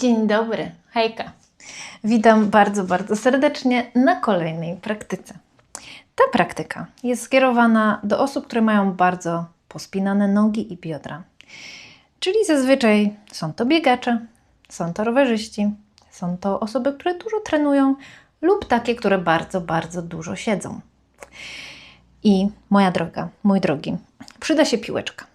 Dzień dobry, hejka. Witam bardzo, bardzo serdecznie na kolejnej praktyce. Ta praktyka jest skierowana do osób, które mają bardzo pospinane nogi i biodra. Czyli zazwyczaj są to biegacze, są to rowerzyści, są to osoby, które dużo trenują lub takie, które bardzo, bardzo dużo siedzą. I moja droga, mój drogi, przyda się piłeczka.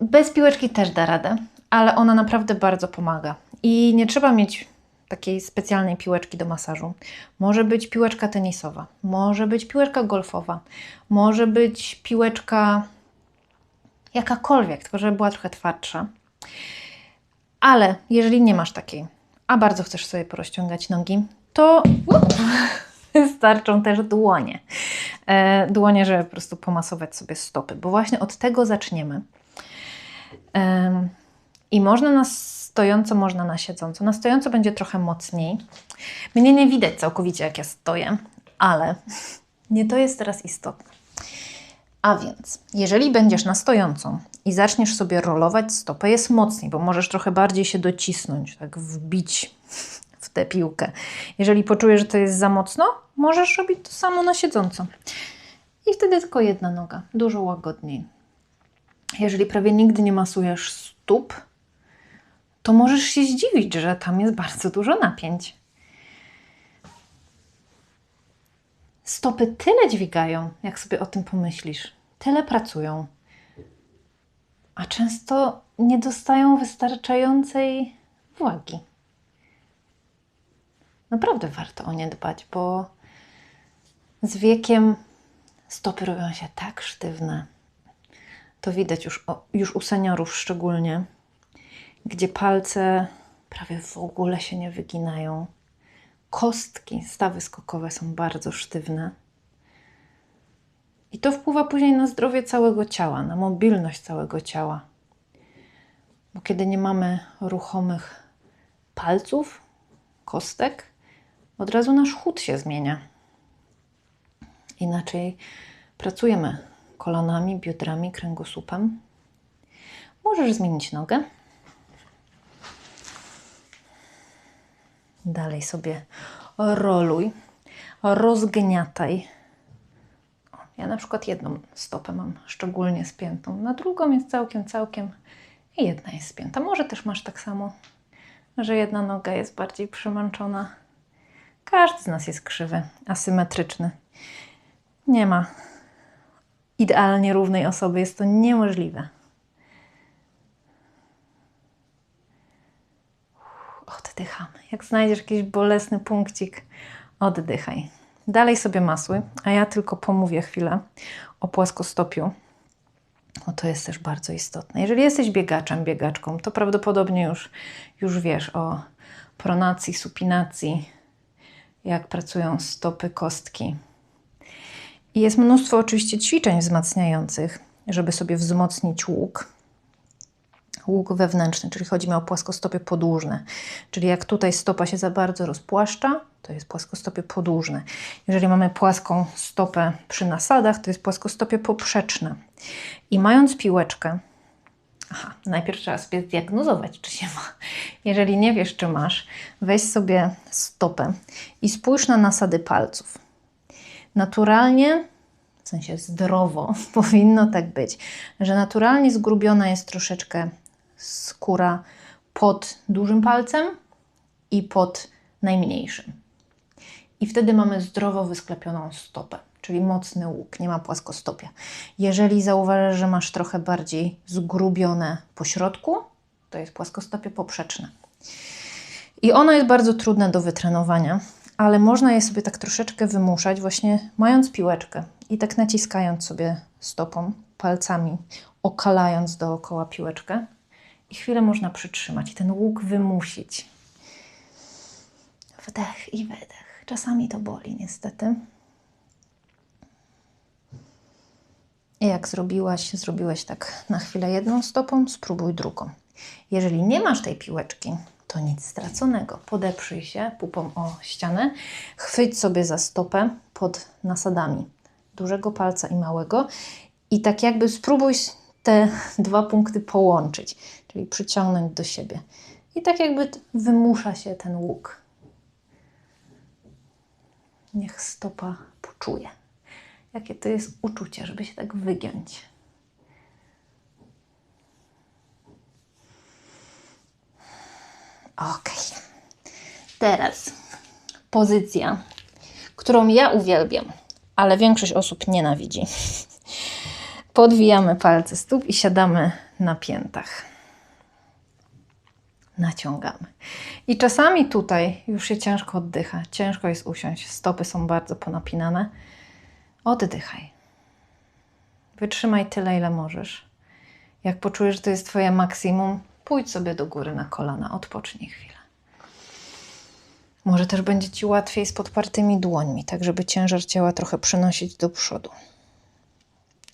Bez piłeczki też da radę, ale ona naprawdę bardzo pomaga. I nie trzeba mieć takiej specjalnej piłeczki do masażu. Może być piłeczka tenisowa, może być piłeczka golfowa, może być piłeczka jakakolwiek, tylko żeby była trochę twardsza. Ale jeżeli nie masz takiej, a bardzo chcesz sobie porozciągać nogi, to wystarczą też dłonie. E, dłonie, żeby po prostu pomasować sobie stopy, bo właśnie od tego zaczniemy. I można na stojąco, można na siedząco. Na stojąco będzie trochę mocniej. Mnie nie widać całkowicie, jak ja stoję, ale nie to jest teraz istotne. A więc, jeżeli będziesz na stojącą i zaczniesz sobie rolować stopę, jest mocniej, bo możesz trochę bardziej się docisnąć, tak wbić w tę piłkę. Jeżeli poczujesz, że to jest za mocno, możesz robić to samo na siedząco. I wtedy tylko jedna noga, dużo łagodniej. Jeżeli prawie nigdy nie masujesz stóp, to możesz się zdziwić, że tam jest bardzo dużo napięć. Stopy tyle dźwigają, jak sobie o tym pomyślisz, tyle pracują, a często nie dostają wystarczającej uwagi. Naprawdę warto o nie dbać, bo z wiekiem stopy robią się tak sztywne. To widać już, już u seniorów szczególnie, gdzie palce prawie w ogóle się nie wyginają. Kostki, stawy skokowe są bardzo sztywne. I to wpływa później na zdrowie całego ciała, na mobilność całego ciała. Bo kiedy nie mamy ruchomych palców, kostek, od razu nasz chód się zmienia. Inaczej pracujemy kolanami, biodrami, kręgosłupem. Możesz zmienić nogę. Dalej sobie roluj, rozgniataj. Ja na przykład jedną stopę mam szczególnie spiętą, na drugą jest całkiem, całkiem i jedna jest spięta. Może też masz tak samo, że jedna noga jest bardziej przemęczona. Każdy z nas jest krzywy, asymetryczny. Nie ma idealnie równej osoby, jest to niemożliwe. Oddychamy. Jak znajdziesz jakiś bolesny punkcik, oddychaj. Dalej sobie masły, a ja tylko pomówię chwilę o płaskostopiu. O, to jest też bardzo istotne. Jeżeli jesteś biegaczem, biegaczką, to prawdopodobnie już, już wiesz o pronacji, supinacji, jak pracują stopy, kostki. I jest mnóstwo oczywiście ćwiczeń wzmacniających, żeby sobie wzmocnić łuk. Łuk wewnętrzny, czyli chodzi mi o płaskostopie podłużne. Czyli jak tutaj stopa się za bardzo rozpłaszcza, to jest płaskostopie podłużne. Jeżeli mamy płaską stopę przy nasadach, to jest płaskostopie poprzeczne. I mając piłeczkę, aha, najpierw trzeba sobie zdiagnozować, czy się ma. Jeżeli nie wiesz, czy masz, weź sobie stopę i spójrz na nasady palców naturalnie, w sensie zdrowo, powinno tak być, że naturalnie zgrubiona jest troszeczkę skóra pod dużym palcem i pod najmniejszym. I wtedy mamy zdrowo wysklepioną stopę, czyli mocny łuk, nie ma płaskostopia. Jeżeli zauważysz, że masz trochę bardziej zgrubione po środku, to jest płaskostopie poprzeczne. I ono jest bardzo trudne do wytrenowania, ale można je sobie tak troszeczkę wymuszać, właśnie mając piłeczkę i tak naciskając sobie stopą, palcami, okalając dookoła piłeczkę. I chwilę można przytrzymać i ten łuk wymusić. Wdech i wydech. Czasami to boli, niestety. I jak zrobiłaś, zrobiłeś tak na chwilę jedną stopą, spróbuj drugą. Jeżeli nie masz tej piłeczki, to nic straconego. Podeprzyj się pupą o ścianę, chwyć sobie za stopę pod nasadami dużego palca i małego i tak jakby spróbuj te dwa punkty połączyć, czyli przyciągnąć do siebie. I tak jakby wymusza się ten łuk. Niech stopa poczuje, jakie to jest uczucie, żeby się tak wygiąć. Ok. Teraz pozycja, którą ja uwielbiam, ale większość osób nienawidzi. Podwijamy palce stóp i siadamy na piętach. Naciągamy. I czasami tutaj już się ciężko oddycha. Ciężko jest usiąść. Stopy są bardzo ponapinane. Oddychaj. Wytrzymaj tyle, ile możesz. Jak poczujesz, że to jest Twoje maksimum, pójdź sobie do góry na kolana, odpocznij chwilę. Może też będzie Ci łatwiej z podpartymi dłońmi, tak żeby ciężar ciała trochę przenosić do przodu.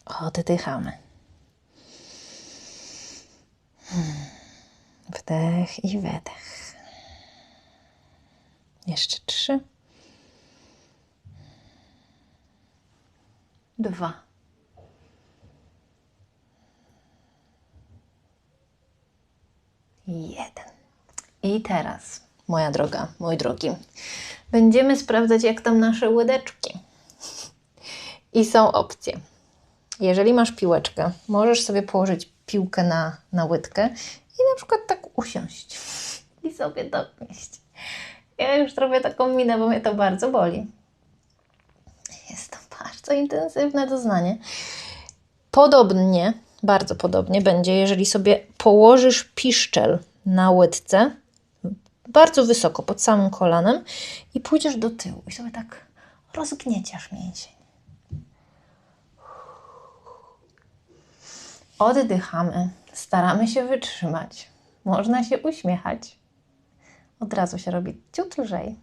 Oddychamy. Hmm. Wdech i wydech. Jeszcze trzy. Dwa. Jeden. I teraz, moja droga, mój drogi, będziemy sprawdzać, jak tam nasze łydeczki. I są opcje. Jeżeli masz piłeczkę, możesz sobie położyć piłkę na, na łydkę i na przykład tak usiąść i sobie donieść. Ja już robię taką minę, bo mnie to bardzo boli. Jest to bardzo intensywne doznanie. Podobnie, bardzo podobnie będzie, jeżeli sobie położysz piszczel na łydce, bardzo wysoko, pod samym kolanem i pójdziesz do tyłu i sobie tak rozgnieciasz mięsień. Oddychamy, staramy się wytrzymać. Można się uśmiechać. Od razu się robi ciut lżej.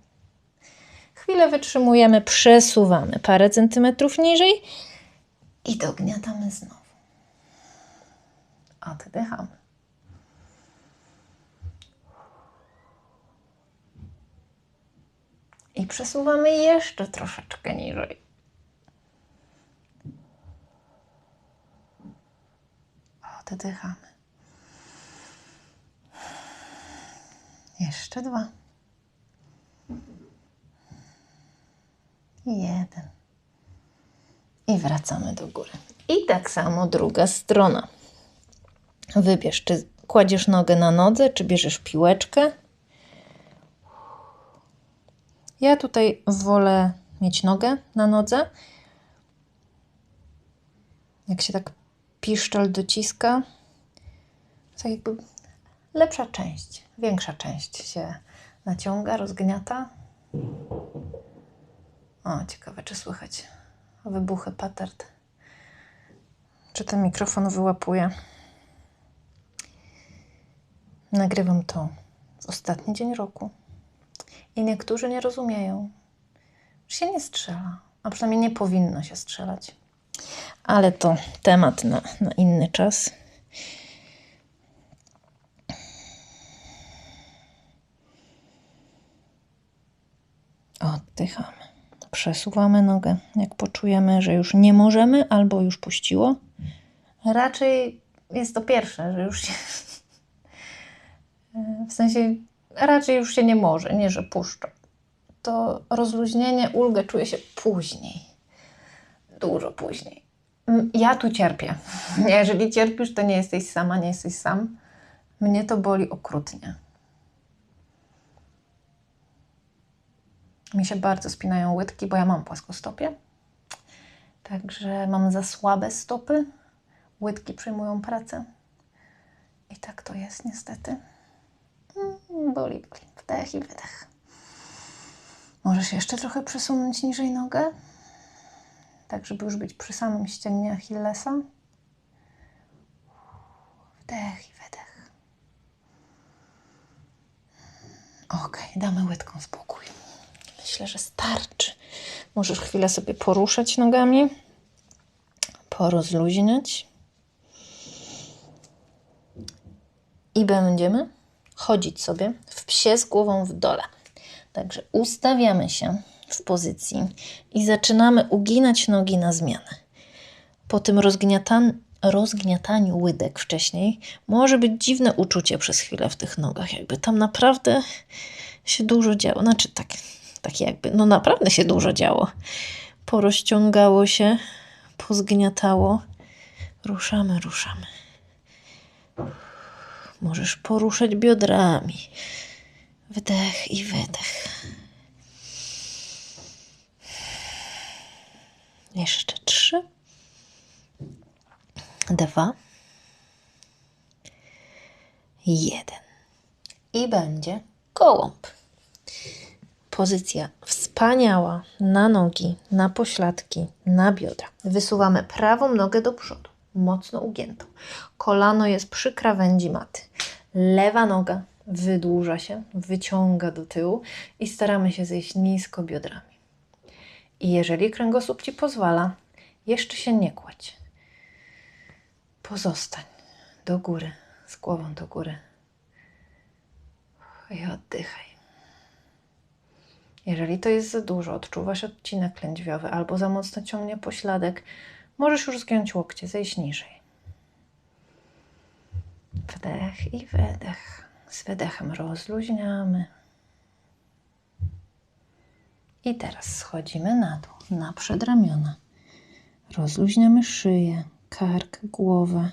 Chwilę wytrzymujemy, przesuwamy parę centymetrów niżej i dogniatamy znowu. Oddychamy. I przesuwamy jeszcze troszeczkę niżej. Oddychamy. Jeszcze dwa. Jeden. I wracamy do góry. I tak samo druga strona. Wybierz, czy kładziesz nogę na nodze, czy bierzesz piłeczkę. Ja tutaj wolę mieć nogę na nodze. Jak się tak piszczel dociska, to jakby lepsza część, większa część się naciąga, rozgniata. O, ciekawe, czy słychać wybuchy patert. Czy ten mikrofon wyłapuje? Nagrywam to w ostatni dzień roku. I niektórzy nie rozumieją, że się nie strzela, a przynajmniej nie powinno się strzelać. Ale to temat na, na inny czas. Oddychamy. Przesuwamy nogę, jak poczujemy, że już nie możemy albo już puściło. Raczej jest to pierwsze, że już się. W sensie raczej już się nie może, nie że puszcza. To rozluźnienie, ulgę czuje się później. Dużo później. Mm, Ja tu cierpię. Jeżeli cierpisz, to nie jesteś sama, nie jesteś sam. Mnie to boli okrutnie. Mi się bardzo spinają łydki, bo ja mam płaskostopie. Także mam za słabe stopy. Łydki przyjmują pracę. I tak to jest niestety. Mm, Boli, boli. Wdech i wydech. Możesz jeszcze trochę przesunąć niżej nogę, tak żeby już być przy samym ścięgnie Achillesa. Wdech i wydech. Ok, damy łydką spokój. Myślę, że starczy. Możesz chwilę sobie poruszać nogami, porozluźniać. I będziemy chodzić sobie w psie z głową w dole. Także ustawiamy się w pozycji i zaczynamy uginać nogi na zmianę. Po tym rozgniatan- rozgniataniu łydek wcześniej, może być dziwne uczucie przez chwilę w tych nogach, jakby tam naprawdę się dużo działo. Znaczy tak, tak jakby, no naprawdę się dużo działo. Porozciągało się, pozgniatało. Ruszamy, ruszamy. Możesz poruszać biodrami. Wdech i wydech. Jeszcze trzy. Dwa. Jeden. I będzie gołąb. Pozycja wspaniała na nogi, na pośladki, na biodra. Wysuwamy prawą nogę do przodu, mocno ugiętą. Kolano jest przy krawędzi maty. Lewa noga wydłuża się, wyciąga do tyłu i staramy się zejść nisko biodrami. I jeżeli kręgosłup Ci pozwala, jeszcze się nie kładź. Pozostań do góry, z głową do góry. I oddychaj. Jeżeli to jest za dużo, odczuwasz odcinek lędźwiowy albo za mocno ciągnie pośladek, możesz już zgiąć łokcie, zejść niżej. Wdech i wydech. Z wydechem rozluźniamy. I teraz schodzimy na dół, na przedramiona. Rozluźniamy szyję, kark, głowę.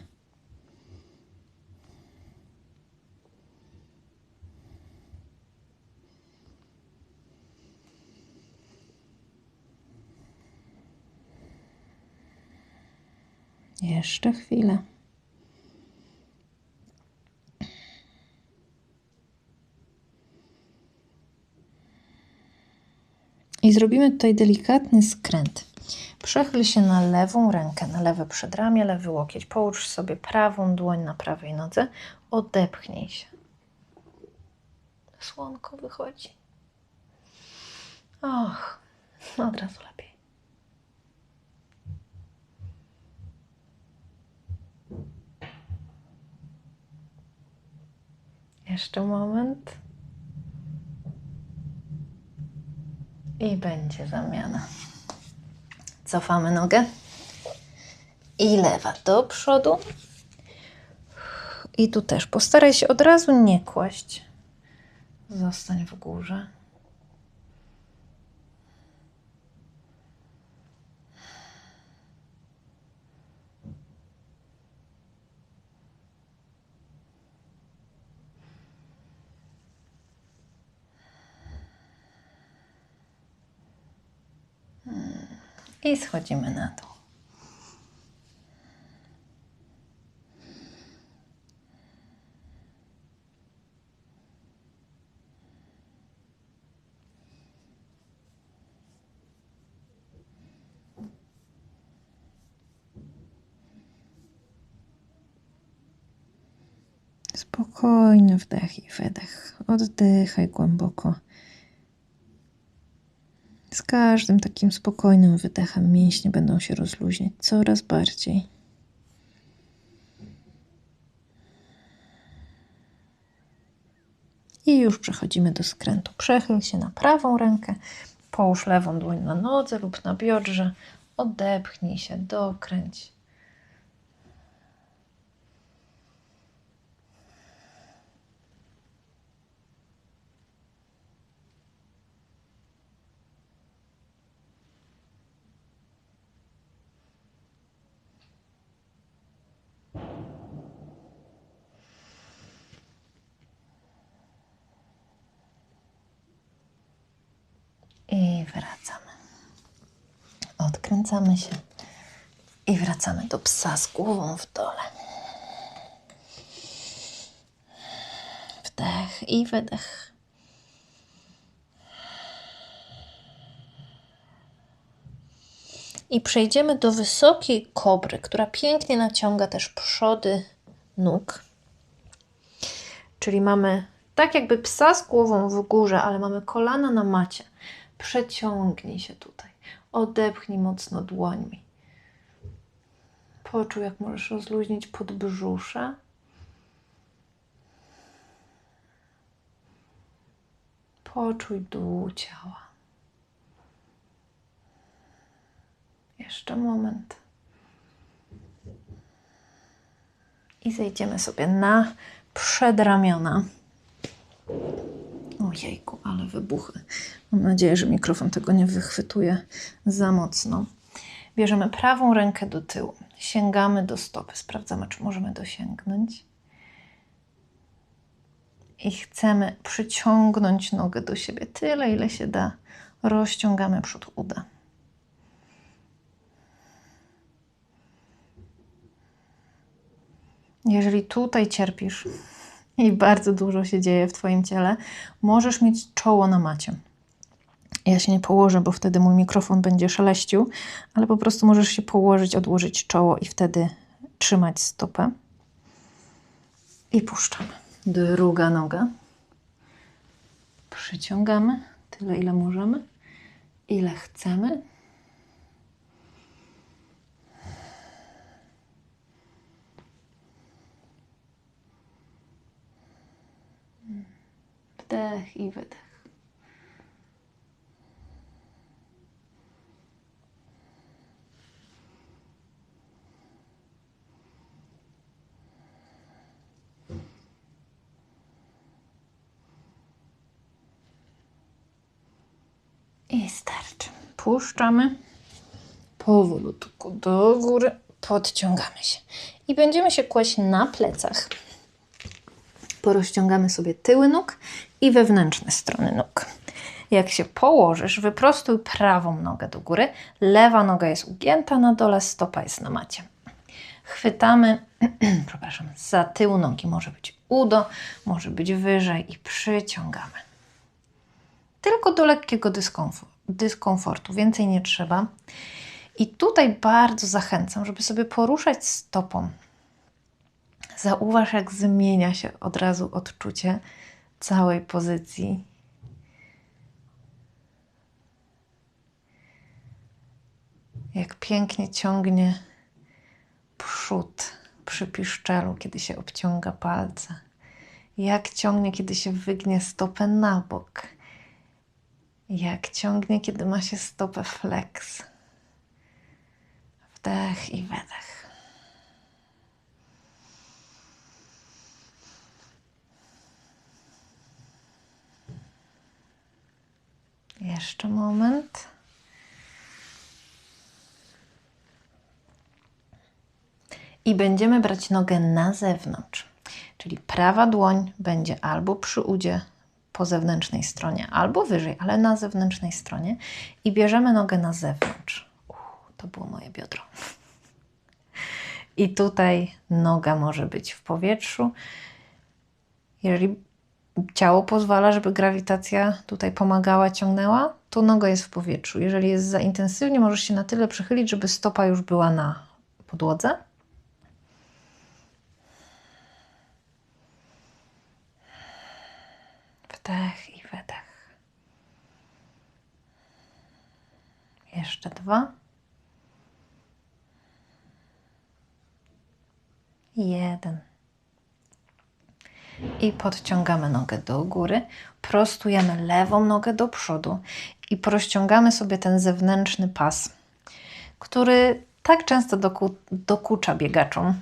Jeszcze chwilę. I zrobimy tutaj delikatny skręt. Przechyl się na lewą rękę, na lewe przedramię, lewy łokieć. Połóż sobie prawą dłoń na prawej nodze. Odepchnij się. Słonko wychodzi. Och, od razu lepiej. Jeszcze moment. I będzie zamiana. Cofamy nogę. I lewa do przodu. I tu też postaraj się od razu nie kłaść. Zostań w górze. I schodzimy na dół. Spokojny wdech i wydech. Oddychaj głęboko. Z każdym takim spokojnym wydechem mięśnie będą się rozluźniać coraz bardziej. I już przechodzimy do skrętu. Przechyl się na prawą rękę, połóż lewą dłoń na nodze lub na biodrze, odepchnij się, dokręć. I wracamy. Odkręcamy się i wracamy do psa z głową w dole. Wdech i wydech. I przejdziemy do wysokiej kobry, która pięknie naciąga też przody nóg. Czyli mamy tak jakby psa z głową w górze, ale mamy kolana na macie. Przeciągnij się tutaj. Odepchnij mocno dłońmi. Poczuj, jak możesz rozluźnić podbrzusze. Poczuj dół ciała. Jeszcze moment. I zejdziemy sobie na przedramiona. Ojejku, ale wybuchy. Mam nadzieję, że mikrofon tego nie wychwytuje za mocno. Bierzemy prawą rękę do tyłu. Sięgamy do stopy. Sprawdzamy, czy możemy dosięgnąć. I chcemy przyciągnąć nogę do siebie tyle, ile się da. Rozciągamy przód uda. Jeżeli tutaj cierpisz i bardzo dużo się dzieje w Twoim ciele, możesz mieć czoło na macie. Ja się nie położę, bo wtedy mój mikrofon będzie szeleścił, ale po prostu możesz się położyć, odłożyć czoło i wtedy trzymać stopę. I puszczamy. Druga noga. Przyciągamy tyle, ile możemy, ile chcemy. Wdech i wydech. I starczy. Puszczamy powolutku do góry, podciągamy się. I będziemy się kłaść na plecach. Porozciągamy sobie tyły nóg i wewnętrzne strony nóg. Jak się położysz, wyprostuj prawą nogę do góry, lewa noga jest ugięta na dole, stopa jest na macie. Chwytamy, przepraszam, za tył nogi. Może być udo, może być wyżej i przyciągamy tylko do lekkiego dyskomfortu, dyskomfortu, więcej nie trzeba. I tutaj bardzo zachęcam, żeby sobie poruszać stopą. Zauważ, jak zmienia się od razu odczucie całej pozycji. Jak pięknie ciągnie przód przy piszczelu, kiedy się obciąga palce. Jak ciągnie, kiedy się wygnie stopę na bok jak ciągnie, kiedy ma się stopę flex. Wdech i wydech. Jeszcze moment. I będziemy brać nogę na zewnątrz. Czyli prawa dłoń będzie albo przy udzie po zewnętrznej stronie, albo wyżej, ale na zewnętrznej stronie i bierzemy nogę na zewnątrz. To było moje biodro. I tutaj noga może być w powietrzu. Jeżeli ciało pozwala, żeby grawitacja tutaj pomagała, ciągnęła, to noga jest w powietrzu. Jeżeli jest za intensywnie, możesz się na tyle przychylić, żeby stopa już była na podłodze. Wdech i wydech. Jeszcze dwa. Jeden. I podciągamy nogę do góry, prostujemy lewą nogę do przodu i rozciągamy sobie ten zewnętrzny pas, który tak często doku, dokucza biegaczom.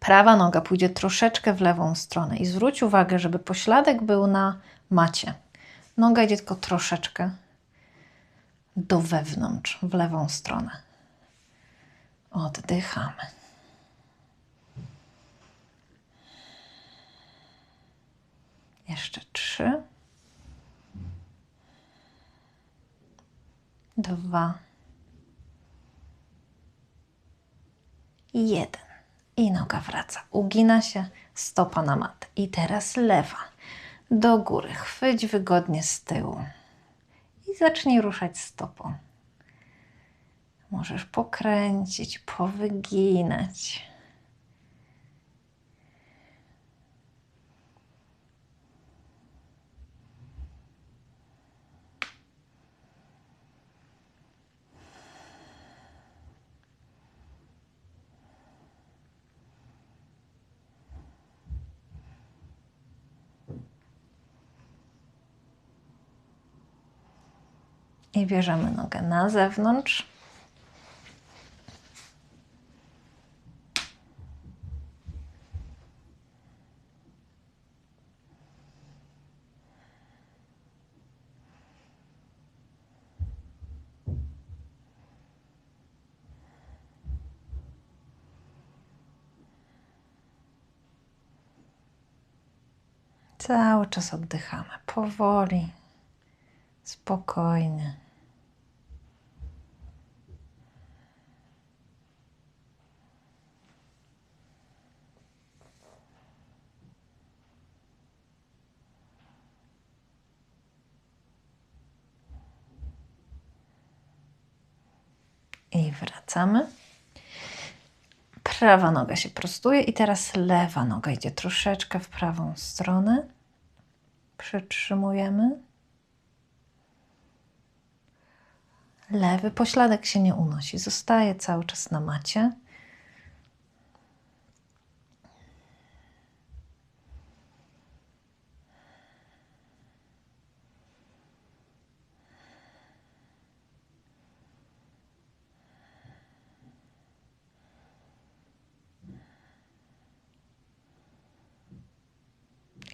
Prawa noga pójdzie troszeczkę w lewą stronę i zwróć uwagę, żeby pośladek był na macie. Noga idzie tylko troszeczkę do wewnątrz, w lewą stronę. Oddychamy. Jeszcze trzy. Dwa. Jeden. I noga wraca. Ugina się, stopa na mat. I teraz lewa. Do góry. Chwyć wygodnie z tyłu. I zacznij ruszać stopą. Możesz pokręcić, powyginać. i bierzemy nogę na zewnątrz. Cały czas oddychamy powoli, spokojnie. Wracamy. Prawa noga się prostuje i teraz lewa noga idzie troszeczkę w prawą stronę. Przytrzymujemy. Lewy pośladek się nie unosi, zostaje cały czas na macie.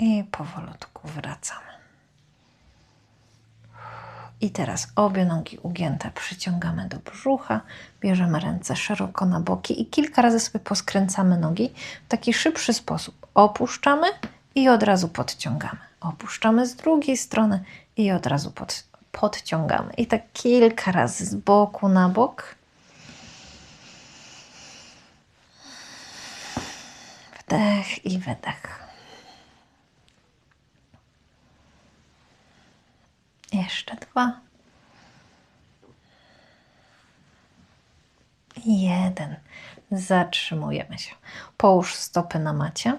I powolutku wracamy. I teraz obie nogi ugięte przyciągamy do brzucha, bierzemy ręce szeroko na boki i kilka razy sobie poskręcamy nogi w taki szybszy sposób. Opuszczamy i od razu podciągamy. Opuszczamy z drugiej strony i od razu pod, podciągamy. I tak kilka razy z boku na bok. Wdech i wydech. Jeszcze dwa. Jeden. Zatrzymujemy się. Połóż stopy na macie.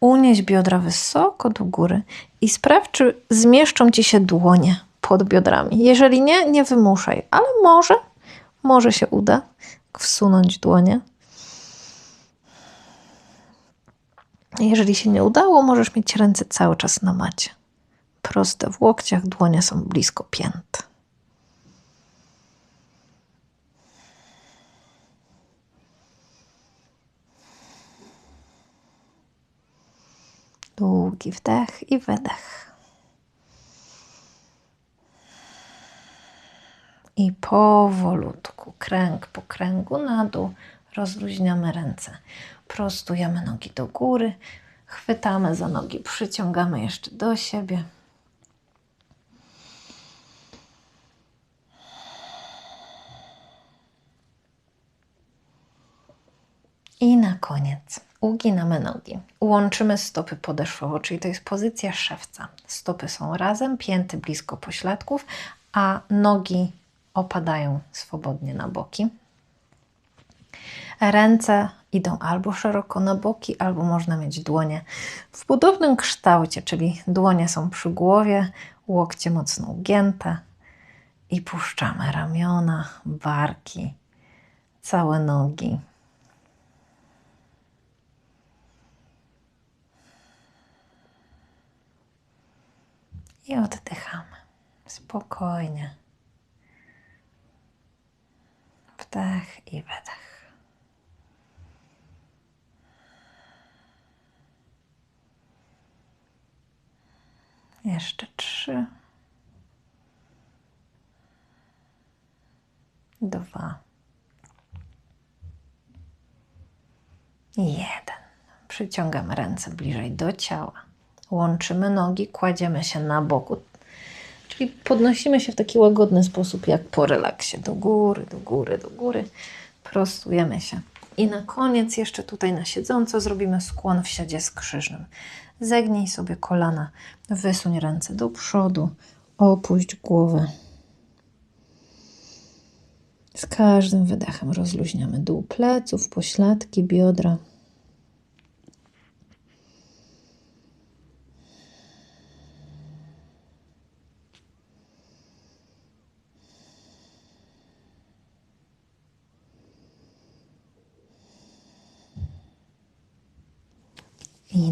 Unieś biodra wysoko do góry i sprawdź, czy zmieszczą ci się dłonie pod biodrami. Jeżeli nie, nie wymuszaj, ale może, może się uda wsunąć dłonie. Jeżeli się nie udało, możesz mieć ręce cały czas na macie proste w łokciach, dłonie są blisko pięt. Długi wdech i wydech. I powolutku, kręg po kręgu na dół, rozluźniamy ręce. Prostujemy nogi do góry, chwytamy za nogi, przyciągamy jeszcze do siebie. I na koniec uginamy nogi. Łączymy stopy podeszwowo, czyli to jest pozycja szewca. Stopy są razem, pięty blisko pośladków, a nogi opadają swobodnie na boki. Ręce idą albo szeroko na boki, albo można mieć dłonie w podobnym kształcie, czyli dłonie są przy głowie, łokcie mocno ugięte i puszczamy ramiona, barki, całe nogi. I oddychamy spokojnie. Wdech i wydech. Jeszcze trzy. Dwa. Jeden. Przyciągamy ręce bliżej do ciała łączymy nogi, kładziemy się na boku. Czyli podnosimy się w taki łagodny sposób, jak po relaksie. Do góry, do góry, do góry. Prostujemy się. I na koniec jeszcze tutaj na siedząco zrobimy skłon w siadzie skrzyżnym. Zegnij sobie kolana, wysuń ręce do przodu, opuść głowę. Z każdym wydechem rozluźniamy dół pleców, pośladki, biodra. I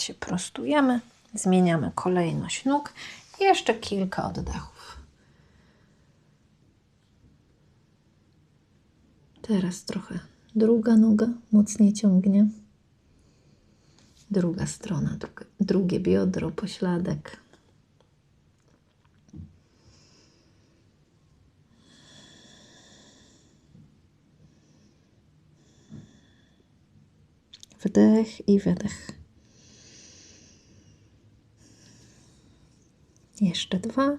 moment się prostujemy, zmieniamy kolejność nóg i jeszcze kilka oddechów. Teraz trochę druga noga mocniej ciągnie. Druga strona, drugie biodro, pośladek. Wdech i wydech. Jeszcze dwa.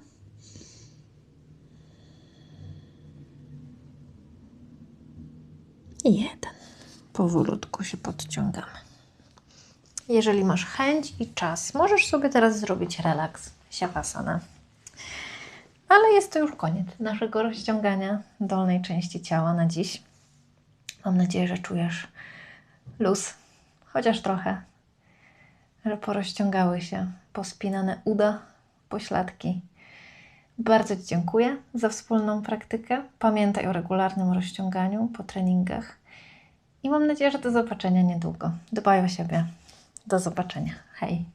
I jeden. Powolutku się podciągamy. Jeżeli masz chęć i czas, możesz sobie teraz zrobić relaks, siapasana. Ale jest to już koniec naszego rozciągania dolnej części ciała na dziś. Mam nadzieję, że czujesz luz, chociaż trochę, że porozciągały się pospinane uda, pośladki. Bardzo Ci dziękuję za wspólną praktykę. Pamiętaj o regularnym rozciąganiu po treningach i mam nadzieję, że do zobaczenia niedługo. Dbaj o siebie. Do zobaczenia. Hej.